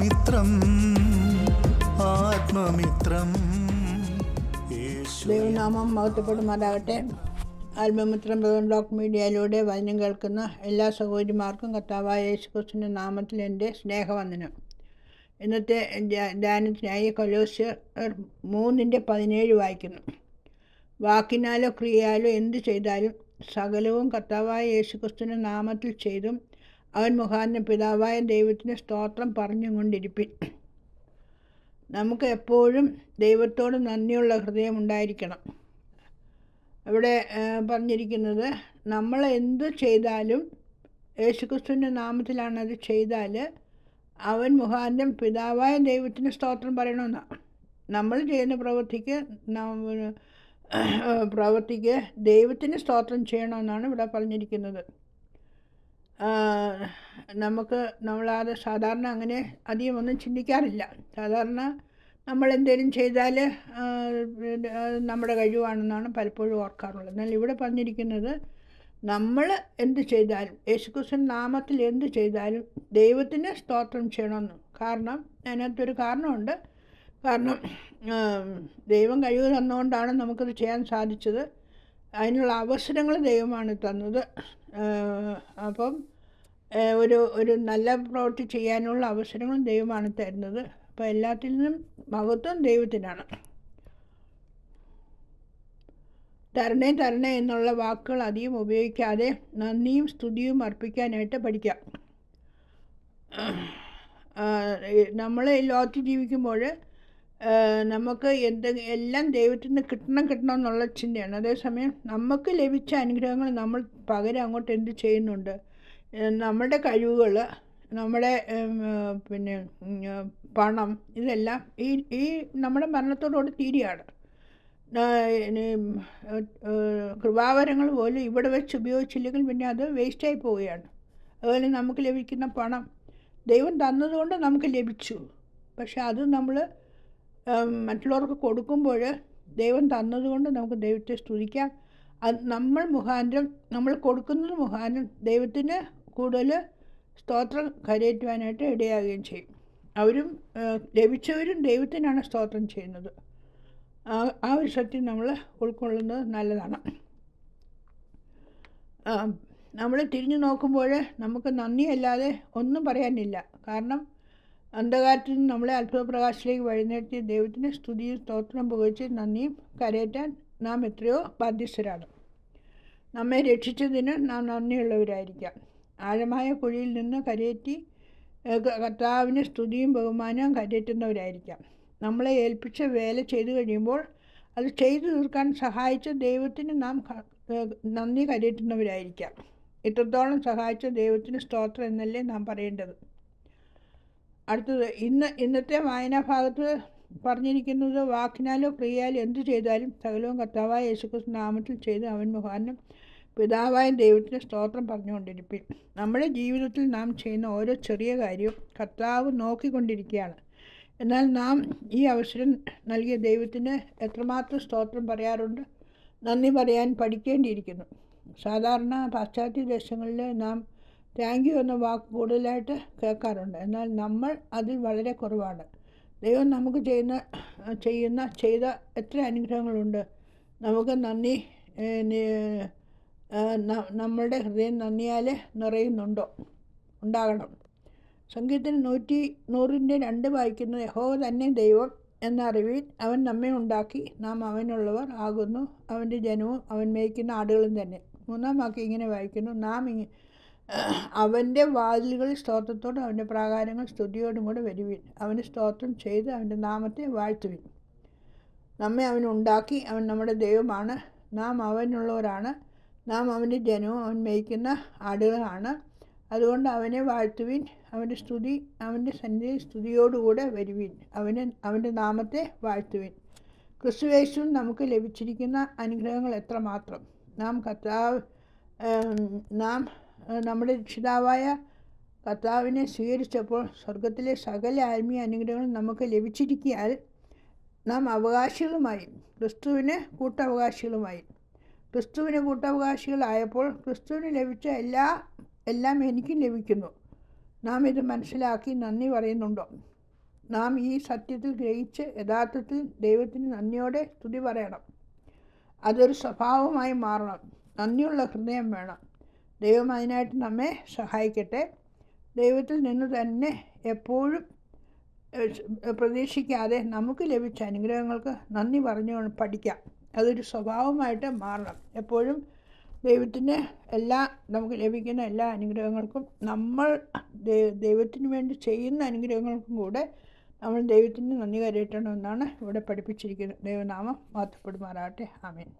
ആത്മമിത്രം ആത്മമിത്രം. ദൈവനാമം മഹത്വപ്പെടുമാറാകട്ടെ. ആത്മമിത്രം ഭവൻ ബ്ലോക്ക് മീഡിയയിലൂടെ വചനം കേൾക്കുന്ന എല്ലാ സഹോദരിമാർക്കും കർത്താവായ യേശുക്രിസ്തുവിന്റെ നാമത്തിൽ എന്റെ സ്നേഹവന്ദനം. ഇന്നത്തെ ധ്യാ- ധ്യാനത്തിനായി കൊലോസ്യർ മൂന്നിന്റെ പതിനേഴ് വായിക്കുന്നു. വാക്കിനാലോ ക്രിയയാലോ എന്തു ചെയ്താലും സകലവും കർത്താവായ യേശുക്രിസ്തുവിന്റെ നാമത്തിൽ ചെയ്തും അവൻ മുഖാന്തരം പിതാവായ ദൈവത്തിന് സ്തോത്രം പറഞ്ഞുകൊണ്ടിരിപ്പിൻ. നമുക്ക് എപ്പോഴും ദൈവത്തോട് നന്ദിയുള്ള ഹൃദയം ഉണ്ടായിരിക്കണം. ഇവിടെ പറഞ്ഞിരിക്കുന്നത് നമ്മൾ എന്ത് ചെയ്താലും യേശുക്രിസ്തുവിന്റെ നാമത്തിലാണ് അത് ചെയ്താൽ അവൻ മുഖാന്തരം പിതാവായ ദൈവത്തിന് സ്തോത്രം പറയണമെന്നാണ് നമ്മൾ ചെയ്യുന്ന പ്രവൃത്തിക്ക് പ്രവൃത്തിക്ക് ദൈവത്തിന് സ്തോത്രം ചെയ്യണമെന്നാണ് ഇവിടെ പറഞ്ഞിരിക്കുന്നത്. നമുക്ക് നമ്മളത് സാധാരണ അങ്ങനെ അധികം ഒന്നും ചിന്തിക്കാറില്ല. സാധാരണ നമ്മൾ എന്തെങ്കിലും ചെയ്താൽ നമ്മുടെ കഴിവാണെന്നാണ് പലപ്പോഴും ഓർക്കാറുള്ളത്. എന്നാൽ ഇവിടെ പറഞ്ഞിരിക്കുന്നത് നമ്മൾ എന്ത് ചെയ്താലും യേശുക്രിസ്തു നാമത്തിൽ എന്ത് ചെയ്താലും ദൈവത്തിന് സ്തോത്രം ചെയ്യണമെന്ന്. കാരണം അതിനകത്തൊരു കാരണമുണ്ട്. കാരണം ദൈവം കഴിവ് തന്നുകൊണ്ടാണ് നമുക്കത് ചെയ്യാൻ സാധിച്ചത്. അതിനുള്ള അവസരങ്ങൾ ദൈവമാണ് തന്നത്. അപ്പം ഒരു ഒരു നല്ല പ്രവൃത്തി ചെയ്യാനുള്ള അവസരങ്ങളും ദൈവമാണ് തരുന്നത്. അപ്പോൾ എല്ലാത്തിൽ നിന്നും മഹത്വം ദൈവത്തിനാണ്. തരണേ തരണേ എന്നുള്ള വാക്കുകൾ അധികം ഉപയോഗിക്കാതെ നന്ദിയും സ്തുതിയും അർപ്പിക്കാനായിട്ട് പഠിക്കാം. നമ്മൾ ഈ ലോകത്ത് ജീവിക്കുമ്പോൾ നമുക്ക് എന്ത് എല്ലാം ദൈവത്തിൽ നിന്ന് കിട്ടണം കിട്ടണം എന്നുള്ള ചിന്തയാണ്. അതേസമയം നമുക്ക് ലഭിച്ച അനുഗ്രഹങ്ങൾ നമ്മൾ പകരം അങ്ങോട്ട് എന്ത് ചെയ്യുന്നുണ്ട്? നമ്മുടെ കഴിവുകൾ നമ്മുടെ പിന്നെ പണം ഇതെല്ലാം ഈ ഈ നമ്മുടെ മരണത്തോടുകൂടി തീരുകയാണ്. കൃപാവരങ്ങൾ പോലും ഇവിടെ വെച്ച് ഉപയോഗിച്ചില്ലെങ്കിൽ പിന്നെ അത് വേസ്റ്റായി പോവുകയാണ്. അതുപോലെ നമുക്ക് ലഭിക്കുന്ന പണം ദൈവം തന്നതുകൊണ്ട് നമുക്ക് ലഭിച്ചു. പക്ഷെ അത് നമ്മൾ മറ്റുള്ളവർക്ക് കൊടുക്കുമ്പോൾ ദൈവം തന്നതുകൊണ്ട് നമുക്ക് ദൈവത്തെ സ്തുതിക്കാം. അത് നമ്മൾ മുഖാന്തരം നമ്മൾ കൊടുക്കുന്നത് മുഖാന്തരം ദൈവത്തിന് കൂടുതൽ സ്തോത്രം കരയേറ്റുവാനായിട്ട് ഇടയാകുകയും ചെയ്യും. അവരും ലഭിച്ചവരും ദൈവത്തിനാണ് സ്തോത്രം ചെയ്യുന്നത്. ആ ഒരു സത്യം നമ്മൾ ഉൾക്കൊള്ളുന്നത് നല്ലതാണ്. നമ്മൾ തിരിഞ്ഞു നോക്കുമ്പോൾ നമുക്ക് നന്ദിയല്ലാതെ ഒന്നും പറയാനില്ല. കാരണം അന്ധകാരത്തിൽ നിന്ന് നമ്മളെ അത്ഭുതപ്രകാശത്തിലേക്ക് വഴിനടത്തിയ ദൈവത്തിന് സ്തുതിയും സ്തോത്രം പുകച്ച് നന്ദിയും കരയേറ്റാൻ നാം എത്രയോ ബാധ്യസ്ഥരാണ്. നമ്മെ രക്ഷിച്ചതിന് നാം നന്ദിയുള്ളവരായിരിക്കാം. ആഴമായ കുഴിയിൽ നിന്ന് കരയേറ്റി കർത്താവിന് സ്തുതിയും ബഹുമാനവും കരയേറ്റുന്നവരായിരിക്കാം. നമ്മളെ ഏൽപ്പിച്ച വേല ചെയ്തു കഴിയുമ്പോൾ അത് ചെയ്തു തീർക്കാൻ സഹായിച്ച ദൈവത്തിന് നാം നന്ദി കരയേറ്റുന്നവരായിരിക്കാം. ഇത്രത്തോളം സഹായിച്ച ദൈവത്തിന് സ്തോത്രം എന്നല്ലേ നാം പറയേണ്ടത്. അടുത്തത് ഇന്ന് ഇന്നത്തെ വായനാ ഭാഗത്ത് പറഞ്ഞിരിക്കുന്നത് വാക്കിനാലോ ക്രിയയാലോ എന്തു ചെയ്താലും സകലവും കർത്താവായ യേശുക്രിസ്തു നാമത്തിൽ ചെയ്ത് അവൻ മുഖാനം പിതാവായ ദൈവത്തിന് സ്തോത്രം പറഞ്ഞുകൊണ്ടിരിപ്പിൻ. നമ്മുടെ ജീവിതത്തിൽ നാം ചെയ്യുന്ന ഓരോ ചെറിയ കാര്യവും കർത്താവ് നോക്കിക്കൊണ്ടിരിക്കുകയാണ്. എന്നാൽ നാം ഈ അവസരം നൽകിയ ദൈവത്തിന് എത്രമാത്രം സ്തോത്രം പറയാറുണ്ട്? നന്ദി പറയാൻ പഠിക്കേണ്ടിയിരിക്കുന്നു. സാധാരണ പാശ്ചാത്യ ദേശങ്ങളിൽ നാം താങ്ക് യു എന്ന വാക്ക് കൂടുതലായിട്ട് കേൾക്കാറുണ്ട്. എന്നാൽ നമ്മൾ അതിൽ വളരെ കുറവാണ്. ദൈവം നമുക്ക് ചെയ്യുന്ന ചെയ്യുന്ന ചെയ്ത എത്ര അനുഗ്രഹങ്ങളുണ്ട്. നമുക്ക് നന്ദി നമ്മളുടെ ഹൃദയം നന്ദിയാൽ നിറയുന്നുണ്ടോ? ഉണ്ടാകണം. സംഗീതത്തിന് നൂറ്റി നൂറിന്റെ രണ്ട് വായിക്കുന്നത് യഹോ തന്നെ ദൈവം എന്ന അറിവിൽ അവൻ നമ്മെ ഉണ്ടാക്കി. നാം അവനുള്ളവർ ആകുന്നു. അവന്റെ ജനവും അവൻ മേയ്ക്കുന്ന ആടുകളും തന്നെ. മൂന്നാം വാക്യം ഇങ്ങനെ വായിക്കുന്നു. നാം ഇങ്ങനെ അവന്റെ വാതിലുകളിൽ സ്തോത്രത്തോടും അവന്റെ പ്രാകാരങ്ങൾ സ്തുതിയോടും കൂടെ വരുവിൻ. അവന് സ്തോത്രം ചെയ്ത് അവന്റെ നാമത്തെ വാഴ്ത്തുവിൻ. നമ്മെ അവനുണ്ടാക്കി അവൻ നമ്മുടെ ദൈവമാണ്. നാം അവനുള്ളവരാണ്. നാം അവന്റെ ജനവും അവൻ മേയ്ക്കുന്ന ആടുകളാണ്. അതുകൊണ്ട് അവനെ വാഴ്ത്തുവിൻ അവന്റെ സ്തുതി അവന്റെ സന്നിധി സ്തുതിയോടുകൂടെ വരുവിൻ. അവന് അവന്റെ നാമത്തെ വാഴ്ത്തുവിൻ. ക്രിസ്തുവേശുവിൽ നമുക്ക് ലഭിച്ചിരിക്കുന്ന അനുഗ്രഹങ്ങൾ എത്രമാത്രം? നാം കർത്താവ് നാം നമ്മുടെ രക്ഷിതാവായ കർത്താവിനെ സ്വീകരിച്ചപ്പോൾ സ്വർഗത്തിലെ സകല ആത്മീയ അനുഗ്രഹങ്ങളും നമുക്ക് ലഭിച്ചിരിക്കാൻ നാം അവകാശികളുമായി ക്രിസ്തുവിന് കൂട്ടവകാശികളുമായി. ക്രിസ്തുവിന് കൂട്ടവകാശികളായപ്പോൾ ക്രിസ്തുവിന് ലഭിച്ച എല്ലാ എല്ലാം എനിക്കും ലഭിക്കുന്നു. നാം ഇത് മനസ്സിലാക്കി നന്ദി പറയുന്നുണ്ടോ? നാം ഈ സത്യത്തിൽ ഗ്രഹിച്ച് യഥാർത്ഥത്തിൽ ദൈവത്തിന് നന്ദിയോടെ സ്തുതി പറയണം. അതൊരു സ്വഭാവമായി മാറണം. നന്ദിയുള്ള ഹൃദയം വേണം. ദൈവം അതിനായിട്ട് നമ്മെ സഹായിക്കട്ടെ. ദൈവത്തിൽ നിന്ന് തന്നെ എപ്പോഴും പ്രതീക്ഷിക്കാതെ നമുക്ക് ലഭിച്ച അനുഗ്രഹങ്ങൾക്ക് നന്ദി പറഞ്ഞു പഠിക്കാം. അതൊരു സ്വഭാവമായിട്ട് മാറണം. എപ്പോഴും ദൈവത്തിന് എല്ലാ നമുക്ക് ലഭിക്കുന്ന എല്ലാ അനുഗ്രഹങ്ങൾക്കും നമ്മൾ ദൈവത്തിന് വേണ്ടി ചെയ്യുന്ന അനുഗ്രഹങ്ങൾക്കും കൂടെ നമ്മൾ ദൈവത്തിന് നന്ദി കരയിട്ടണമെന്നാണ് ഇവിടെ പഠിപ്പിച്ചിരിക്കുന്നത് ദൈവനാമം മാത്രപ്പെടുമാറാട്ടെ ആമേൻ.